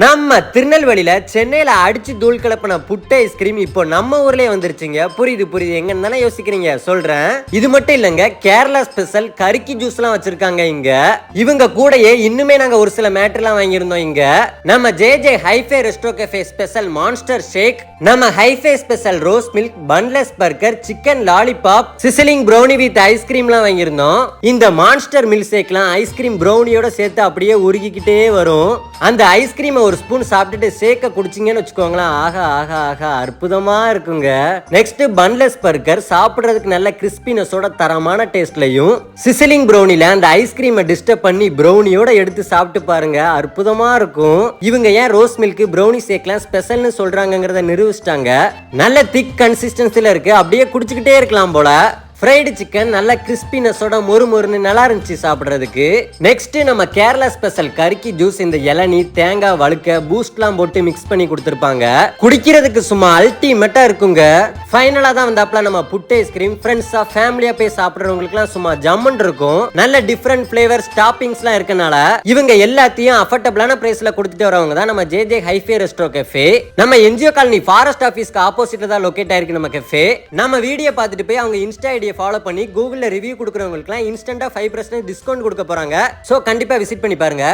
நம்ம திருநெல்வேலியில சென்னையில அடிச்சு தூள் கலப்பின புட்டு ஐஸ்கிரீம் இப்போ நம்ம ஊர்லயே வந்துருச்சுங்க. புரியுது புரியுது. எங்கன்னு தானே யோசிக்கிறீங்க? சொல்றேன். இது மட்டும் இல்லங்க கேரளா ஸ்பெஷல் கருக்கி ஜூஸ் எல்லாம் வச்சிருக்காங்க இங்க. இவங்க கூடயே இன்னுமே நாங்க ஒரு சில மேட்டர்லாம் வாங்கியிருந்தோம் இங்க. நம்ம J J hifi resto cafe special monster shake நம்ம hifi special rose milk bunless burger chicken lollipop sizzling brownie with ஐஸ்கிரீம்லாம் வாங்கியிருந்தோம். இந்த மான்ஸ்டர் மில்க் ஷேக்லாம் ஐஸ்கிரீம் ப்ரௌனியோட சேர்த்து அப்படியே உருகிக்கிட்டே வரும். அந்த ஐஸ்கிரீம் ஒரு ஸ்பூன் சாப்பிட்டுட்டு சேக்க குடிச்சிங்கன்னு வச்சுக்கோங்களேன். ஆஹா ஆஹா ஆஹா அற்புதமாக இருக்குங்க. நெக்ஸ்ட் பன்லெஸ் பர்கர் சாப்பிட்றதுக்கு நல்ல கிறிஸ்பினஸோட தரமான டேஸ்ட்லையும் சிசிலிங் ப்ரௌனில அந்த ஐஸ்கிரீமை டிஸ்டர்ப் பண்ணி ப்ரௌனியோட எடுத்து சாப்பிட்டு பாருங்க. அற்புதமாக இருக்கும். இவங்க ஏன் ரோஸ் மில்க் ப்ரௌனி சேக்கலாம் ஸ்பெஷல்னு சொல்கிறாங்கங்கிறத நிரூபிச்சிட்டாங்க. நல்ல திக் கன்சிஸ்டன்சியில் இருக்குது அப்படியே குடிச்சுக்கிட்டே இருக்கலாம் போல. ஃப்ரைடு சிக்கன் நல்ல கிறிஸ்பினஸோட மொறு மொறுன்னு நல்லா இருந்துச்சு சாப்பிட்றதுக்கு. நெக்ஸ்ட் நம்ம கேரளா ஸ்பெஷல் கருக்கி ஜூஸ் இந்த இளநி தேங்காய் வழுக்க பூஸ்ட்லாம் போட்டு மிக்ஸ் பண்ணி கொடுத்துருப்பாங்க. குடிக்கிறதுக்கு சும்மா அல்டிமேட்டா இருக்குங்க. ஃபைனலா தான் வந்தாப்ல நம்ம புட்டு ஐஸ்கிரீம் ஃப்ரெண்ட்ஸா ஃபேமிலியா போய் சாப்பிட்றவங்களுக்குலாம் சும்மா ஜம்மன் இருக்கும். நல்ல டிஃப்ரெண்ட் ஃபிளேவர்ஸ் டாப்பிங்ஸ்லாம் இருக்கனால இவங்க எல்லாத்தையும் அஃபர்டபுளான பிரைஸ்ல கொடுத்துட்டு வரவங்க தான் நம்ம J J hifi resto cafe நம்ம என்ஜிஓ காலனி ஃபாரஸ்ட் ஆஃபீஸ்க்கு ஆப்போசிட்ல தான் லொக்கேட் ஆயிருக்கு நம்ம கெஃபே நம்ம வீடியோ பார்த்துட்டு போய் அவங்க இன்ஸ்டா ஐடியா ஃபாலோ பண்ணி கூகுளில் ரிவ்யூ கொடுக்குறவங்களுக்குலாம் இன்ஸ்டன்டா ஃபைவ் பர்சன்ட் டிஸ்கவுண்ட் கொடுக்க போறாங்க. ஸோ கண்டிப்பா விசிட் பண்ணி பாருங்க.